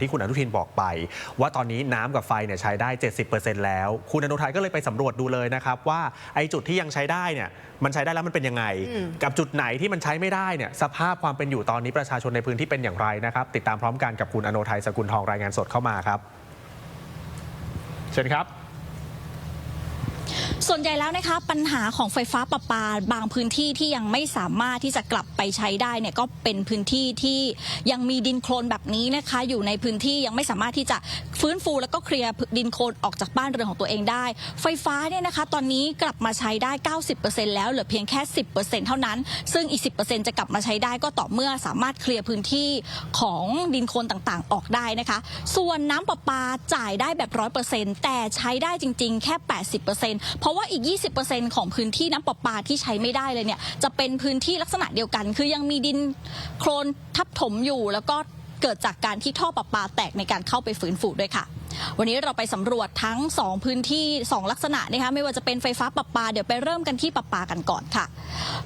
ที่คุณอนุทินบอกไป ว่าตอนนี้น้ำกับไฟเนี่ยใช้ได้ 70%แล้ว คุณอนุทัยก็เลยไปสำรวจดูเลยนะครับว่าไอ้จุดที่ยังใช้ได้เนี่ยมันใช้ได้แล้วมันเป็นยังไงอืมกับจุดไหนที่มันใช้ไม่ได้เนี่ยสภาพความเป็นอยู่ตอนนี้ประชาชนในพื้นที่เป็นอย่างไรนะครับ ติดตามพร้อมกันกับคุณอนุทัยสกุลทองรายงานสดเข้ามาครับเชิญครับ ส่วนใหญ่แล้วนะคะปัญหาของไฟฟ้าประปาบางพื้นที่ที่ยังไม่สามารถที่จะกลับไปใช้ได้เนี่ยก็เป็นพื้นที่ที่ยังมีดินโคลนแบบนี้นะคะ อยู่ในพื้นที่ยังไม่สามารถที่จะฟื้นฟูแล้วก็เคลียร์ดินโคลนออกจากบ้านเรือนของตัวเองได้ ไฟฟ้าเนี่ยนะคะ ตอนนี้กลับมาใช้ได้ 90%แล้วเหลือเพียงแค่ 10%เท่านั้น ซึ่งอีก 10%จะกลับมาใช้ได้ก็ต่อเมื่อสามารถเคลียร์พื้นที่ของดินโคลนต่างๆ ออกได้นะคะ ส่วนน้ำประปาจ่ายได้แบบ 100%แต่ใช้ได้จริง ๆ แค่ 80%เพราะว่าอีก 20%ของพื้นที่น้ำประปาที่ใช้ไม่ได้เลยเนี่ยจะเป็นพื้นที่ลักษณะเดียวกัน คือยังมีดินโคลนทับถมอยู่ แล้วก็เกิดจากการที่ท่อประปาแตกในการเข้าไปฟื้นฟูด้วยค่ะวันนี้เราไปสำรวจทั้ง 2 พื้นที่ 2 ลักษณะนะคะไม่ว่าจะเป็นไฟฟ้าประปา เดี๋ยวไปเริ่มกันที่ประปากันก่อนค่ะ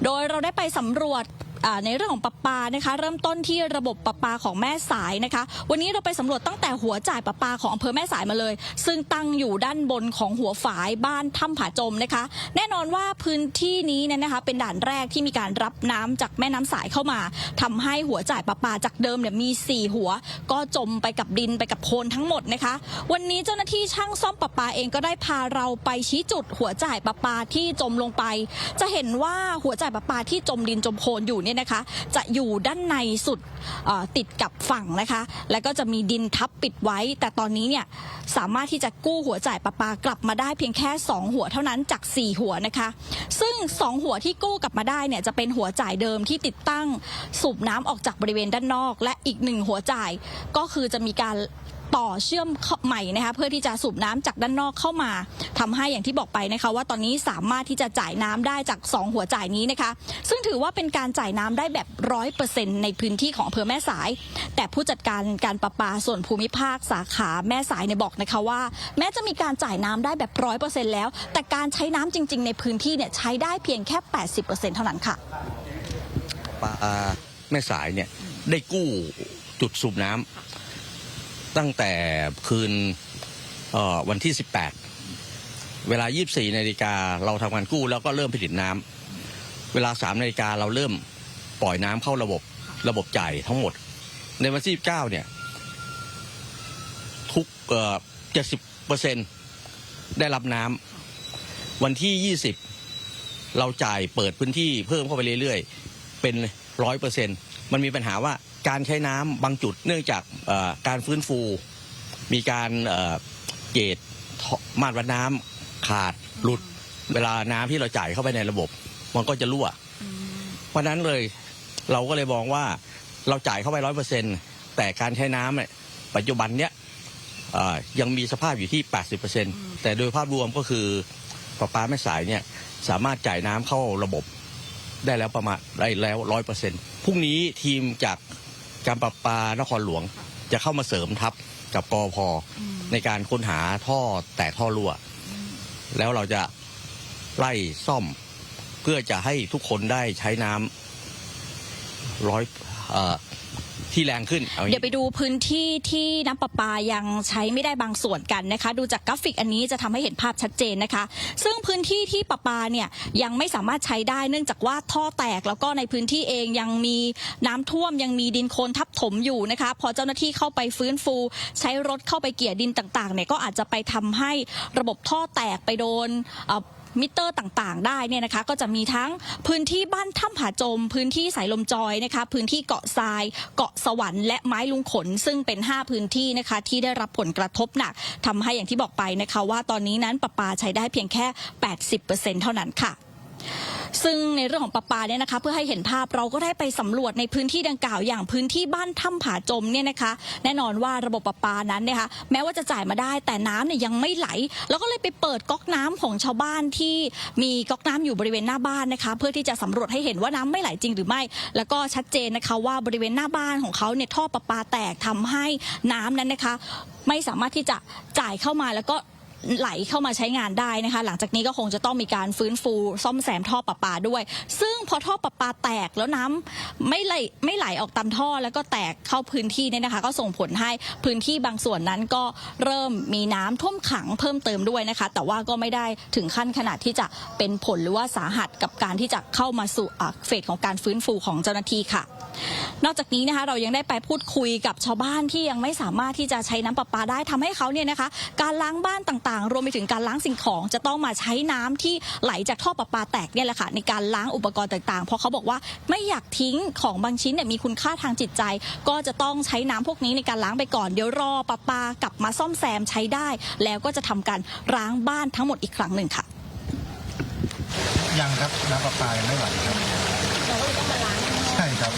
โดยเราได้ไปสำรวจ ในเรื่องของประปานะคะ เริ่มต้นที่ระบบประปาของแม่สายนะคะ วันนี้เราไปสำรวจตั้งแต่หัวจ่ายประปาของอำเภอแม่สายมาเลย ซึ่งตั้งอยู่ด้านบนของหัวฝายบ้านถ้ำผาจมนะคะ แน่นอนว่าพื้นที่นี้เนี่ยนะคะ เป็นด่านแรกที่มีการรับน้ำจากแม่น้ำสายเข้ามาทำให้หัวจ่ายประปาจากเดิมเนี่ยมี 4 หัว ก็จมไปกับดินไปกับโคลนทั้งหมดนะคะ วันนี้เจ้าหน้าที่ช่างซ่อมประปาเองก็ได้พาเราไปชี้จุดหัวจ่ายประปาที่จมลงไป จะเห็นว่าหัวจ่ายประปาที่จมดินจมโคลนอยู่เนี่ยนะคะ จะอยู่ด้านในสุดติดกับฝั่งนะคะ แล้วก็จะมีดินทับปิดไว้ แต่ตอนนี้เนี่ยสามารถที่จะกู้หัวจ่ายประปากลับมาได้เพียงแค่ 2 หัวเท่านั้นจาก 4 หัวนะคะ ซึ่ง 2 หัวที่กู้กลับมาได้เนี่ยจะเป็นหัวจ่ายเดิมที่ติดตั้งสูบน้ำออกจากบริเวณด้านนอก และอีกหนึ่งหัวจ่ายก็คือจะมีการ ต่อเชื่อมใหม่นะคะเพื่อที่จะสูบน้ำจากด้านนอกเข้ามาทำให้อย่างที่บอกไปนะคะว่าตอนนี้สามารถที่จะจ่ายน้ำได้จาก 2 หัวจ่ายนี้นะคะ ซึ่งถือว่าเป็นการจ่ายน้ำได้แบบร้อยเปอร์เซ็นต์ในพื้นที่ของอำเภอแม่สาย แต่ผู้จัดการการประปาส่วนภูมิภาคสาขาแม่สายเนี่ยบอกนะคะว่า แม้จะมีการจ่ายน้ำได้แบบร้อยเปอร์เซ็นต์แล้ว แต่การใช้น้ำจริง ๆ ในพื้นที่เนี่ยใช้ได้เพียงแค่ 80%เท่านั้นค่ะปาแม่สายเนี่ยได้กู้จุดสูบน้ำ ตั้งแต่คืนวันที่ 18 เวลา 24นาฬิกาเราทำการกู้แล้วก็เริ่มผลิตน้ำเวลา3นาฬิกาเราเริ่มปล่อยน้ำเข้าระบบระบบจ่ายทั้งหมด ในวันที่19เนี่ยทุกเอ่อ70เปอร์เซ็นได้รับน้ำวันที่ 20 เราจ่ายเปิดพื้นที่เพิ่มเข้าไปเรื่อยๆ เป็นร้อยเปอร์เซ็นมันมีปัญหาว่า การใช้น้ำบางจุดเนื่องจากการฟื้นฟู มีการเกจมาตรวัดน้ำขาดหลุด เวลาน้ำที่เราจ่ายเข้าไปในระบบ มันก็จะรั่ว เพราะนั้นเลยเราก็เลยมองว่าเราจ่ายเข้าไปร้อยเปอร์เซ็นแต่การใช้น้ำเนี่ยปัจจุบันเนี้ยยังมีสภาพอยู่ที่ 80%แต่โดยภาพรวมก็คือประปาแม่สายเนี่ยสามารถจ่ายน้ำเข้าระบบได้แล้วประมาณได้แล้วร้อยเปอร์เซ็นพรุ่งนี้ทีมจาก การประปานครหลวงจะเข้ามาเสริมทัพกับกอพในการค้นหาท่อแตกท่อรั่ว แล้วเราจะไล่ซ่อมเพื่อจะให้ทุกคนได้ใช้น้ำร้อยเอ่อ ที่แรงขึ้นอาอย่างเดี๋ยวไปดูพื้นที่ที่น้ำประปายังใช้ไม่ได้บางส่วนกันนะคะ ดูจากกราฟิกอันนี้จะทำให้เห็นภาพชัดเจนนะคะ ซึ่งพื้นที่ที่ประปาเนี่ยยังไม่สามารถใช้ได้เนื่องจากว่าท่อแตก แล้วก็ในพื้นที่เองยังมีน้ำท่วมยังมีดินโคลนทับถมอยู่นะคะ พอเจ้าหน้าที่เข้าไปฟื้นฟู ใช้รถเข้าไปเกี่ยดินต่างๆเนี่ยก็อาจจะไปทำให้ระบบท่อแตกไปโดนเอ่อ มิเตอร์ต่างๆ ได้เนี่ยนะคะ ก็จะมีทั้งพื้นที่บ้านถ้ำผาจม พื้นที่สายลมจอยนะคะ พื้นที่เกาะทราย เกาะสวรรค์และไม้ลุงขน ซึ่งเป็น 5 พื้นที่นะคะ ที่ได้รับผลกระทบหนักทำให้อย่างที่บอกไปนะคะ ว่าตอนนี้นั้นประปาใช้ได้เพียงแค่ 80%เท่านั้นค่ะ ซึ่งในเรื่องของประปาเนี่ยนะคะ เพื่อให้เห็นภาพเราก็ได้ไปสำรวจในพื้นที่ดังกล่าวอย่างพื้นที่บ้านถ้ำผาจมเนี่ยนะคะ แน่นอนว่าระบบประปานั้นนี่ยค่ะแม้ว่าจะจ่ายมาได้แต่น้ำเนี่ยยังไม่ไหล แล้วก็เลยไปเปิดก๊อกน้ำของชาวบ้านที่มีก๊อกน้ำอยู่บริเวณหน้าบ้านนะคะ เพื่อที่จะสำรวจให้เห็นว่าน้ำไม่ไหลจริงหรือไม่ แล้วก็ชัดเจนนะคะว่าบริเวณหน้าบ้านของเขาเนี่ยท่อประปาแตกทำให้น้ำนั้นนะคะ ไม่สามารถที่จะจ่ายเข้ามาแล้วก็ ไหลเข้ามาใช้งานได้นะคะ หลังจากนี้ก็คงจะต้องมีการฟื้นฟู ซ่อมแซมท่อประปาด้วย ซึ่งพอท่อประปาแตกแล้วน้ำไม่ไหลไม่ไหลออกตามท่อแล้วก็แตกเข้าพื้นที่เนี่ยนะคะ ก็ส่งผลให้พื้นที่บางส่วนนั้นก็เริ่มมีน้ำท่วมขังเพิ่มเติมด้วยนะคะ แต่ว่าก็ไม่ได้ถึงขั้นขนาดที่จะเป็นผลหรือว่าสาหัสกับการที่จะเข้ามาสู่เฟสของการฟื้นฟูของเจ้าหน้าที่ค่ะ นอกจากนี้นะคะเรายังได้ไปพูดคุยกับชาวบ้านที่ยังไม่สามารถที่จะใช้น้ำประปาได้ทำให้เขาเนี่ยนะคะ การล้างบ้านต่างๆ รวมไปถึงการล้างสิ่งของจะต้องมาใช้น้ำที่ไหลจากท่อประปาแตกเนี่ยแหละค่ะในการล้างอุปกรณ์ต่างๆ เพราะเขาบอกว่าไม่อยากทิ้งของบางชิ้นเนี่ยมีคุณค่าทางจิตใจ ก็จะต้องใช้น้ำพวกนี้ในการล้างไปก่อนเดี๋ยวรอประปากลับมาซ่อมแซมใช้ได้ แล้วก็จะทำการล้างบ้านทั้งหมดอีกครั้งหนึ่งค่ะ ยังครับน้ำประปายังไม่ไหวครับใช่ครับ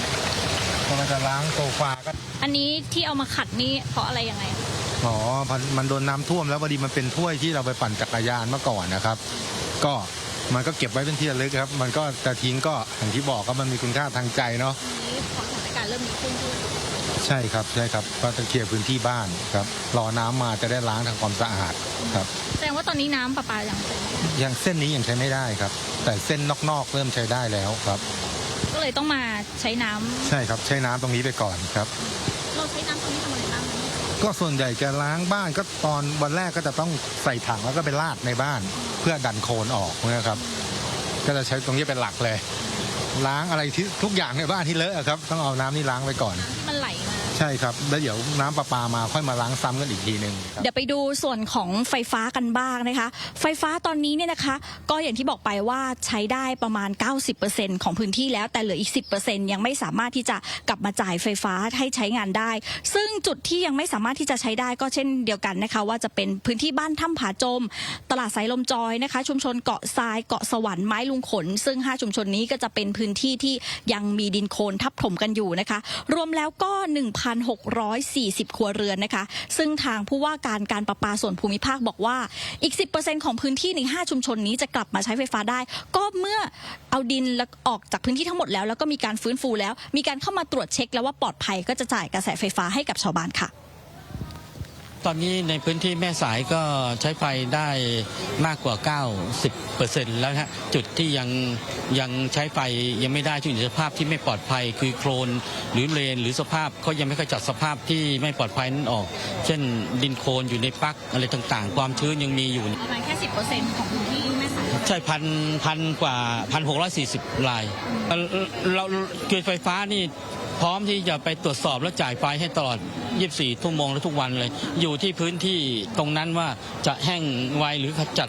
พอมันจะล้างโซฟาก็อันนี้ที่เอามาขัดนี่เพราะอะไรยังไง อ๋อพอมันโดนน้ำท่วมแล้วพอดีมันเป็นถ้วยที่เราไปปั่นจักรยานเมื่อก่อนนะครับ ก็มันก็เก็บไว้เป็นที่ระลึกครับ มันก็จะทิ้งก็อย่างที่บอกก็มันมีคุณค่าทางใจเนาะนี้พอสถานการณ์เริ่มดีขึ้นใช่ครับใช่ครับก็จะเคลียร์พื้นที่บ้านครับรอน้ำมาจะได้ล้างทำความสะอาดครับแสดงว่าตอนนี้น้ำประปายังเป็นยังเส้นนี้ยังใช้ไม่ได้ครับ แต่เส้นนอกๆเริ่มใช้ได้แล้วครับ ก็เลยต้องมาใช้น้ำใช่ครับใช้น้ำตรงนี้ไปก่อนครับ เราใช้น้ำตรงนี้ทำอะไรบ้าง ก็ส่วนใหญ่จะล้างบ้านก็ตอนวันแรกก็จะต้องใส่ถังแล้วก็ไปราดในบ้าน เพื่อดันโคลนออกนะครับ ก็จะใช้ตรงนี้เป็นหลักเลย ล้างอะไรที่ทุกอย่างในบ้านที่เลอะครับ ต้องเอาน้ำนี่ล้างไว้ก่อน มันไหล ช่ครับแล้วเดี๋ยวน้ำประปามาค่อยมาล้างซ้ำกันอีกทีหนึ่งครับ เดี๋ยวไปดูส่วนของไฟฟ้ากันบ้างนะคะ ไฟฟ้าตอนนี้เนี่ยนะคะ ก็อย่างที่บอกไปว่าใช้ได้ประมาณ 90%ของพื้นที่แล้วแต่เหลืออีก 10%ยังไม่สามารถที่จะกลับมาจ่ายไฟฟ้าให้ใช้งานได้ ซึ่งจุดที่ยังไม่สามารถที่จะใช้ได้ก็เช่นเดียวกันนะคะ ว่าจะเป็นพื้นที่บ้านถ้ำผาจม ตลาดสายลมจอยนะคะ ชุมชนเกาะทรายเกาะสวรรค์ไม้ลุงขน ซึ่ง 5 ชุมชนนี้ก็จะเป็นพื้นที่ที่ยังมีดินโคลนทับถมกันอยู่นะคะ รวมแล้วก็1,640 ครัวเรือนนะคะ ซึ่งทางผู้ว่าการการประปาส่วนภูมิภาคบอกว่าอีก 10%ของพื้นที่ใน 5 ชุมชนนี้จะกลับมาใช้ไฟฟ้าได้ ก็เมื่อเอาดินแล้วออกจากพื้นที่ทั้งหมดแล้ว แล้วก็มีการฟื้นฟูแล้ว มีการเข้ามาตรวจเช็คแล้วว่าปลอดภัยก็จะจ่ายกระแสไฟฟ้าให้กับชาวบ้านค่ะ ตอนนี้ในพื้นที่แม่สายก็ใช้ไฟได้มากกว่า 90%แล้วฮะจุดที่ยังยังใช้ไฟยังไม่ได้ที่อยู่ในสภาพที่ไม่ปลอดภัย คือโคลนหรือเลน หรือสภาพเขายังไม่ค่อยจัดสภาพที่ไม่ปลอดภัยนั้นออก เช่นดินโคลนอยู่ในปลั๊กอะไรต่างๆ ความชื้นยังมีอยู่ประมาณแค่ 10%ของพื้นที่แม่สายใช่พันพันกว่าพันหกร้อยสี่สิบลายเอ่อเราคือไฟฟ้านี่พร้อมที่จะไปตรวจสอบและจ่ายไฟให้ตลอด 24 ชั่วโมงและทุกวันเลย อยู่ที่พื้นที่ตรงนั้นว่าจะแห้งไวหรือขจัด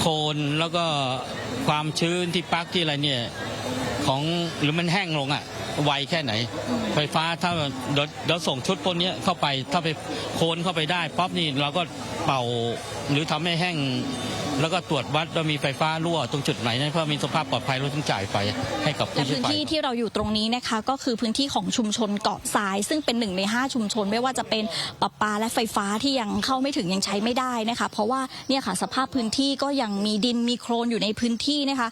โคลนแล้วก็ความชื้นที่ปลักที่อะไรเนี่ยของหรือมันแห้งลงอะไวแค่ไหน ไฟฟ้าถ้าเดี๋ยวเดี๋ยวส่งชุดพวกนี้เข้าไปถ้าไปโคลนเข้าไปได้ป๊อปนี่เราก็เป่าหรือทำให้แห้ง แล้วก็ตรวจวัดว่ามีไฟฟ้ารั่วตรงจุดไหนนะเพื่อมีสภาพปลอดภัยเราถึงจ่ายไฟให้กับและผู้ใช้พื้นไฟ ที่ที่เราอยู่ตรงนี้นะคะ ก็คือพื้นที่ของชุมชนเกาะทราย ซึ่งเป็นหนึ่งใน 5 ชุมชน ไม่ว่าจะเป็นประปาและไฟฟ้าที่ยังเข้าไม่ถึงยังใช้ไม่ได้นะคะ เพราะว่าเนี่ยค่ะสภาพพื้นที่ก็ยังมีดินมีโคลนอยู่ในพื้นที่นะคะ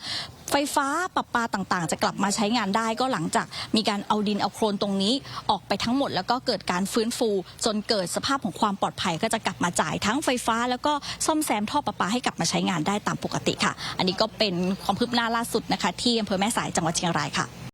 ไฟฟ้าประปาต่างๆ จะกลับมาใช้งานได้ก็หลังจากมีการเอาดินเอาโคลนตรงนี้ออกไปทั้งหมด แล้วก็เกิดการฟื้นฟู จนเกิดสภาพของความปลอดภัยก็จะกลับมาจ่ายทั้งไฟฟ้า แล้วก็ซ่อมแซมท่อประปาให้กลับมาใช้งานได้ตามปกติค่ะ อันนี้ก็เป็นความคืบหน้าล่าสุดนะคะ ที่อำเภอแม่สายจังหวัดเชียงรายค่ะ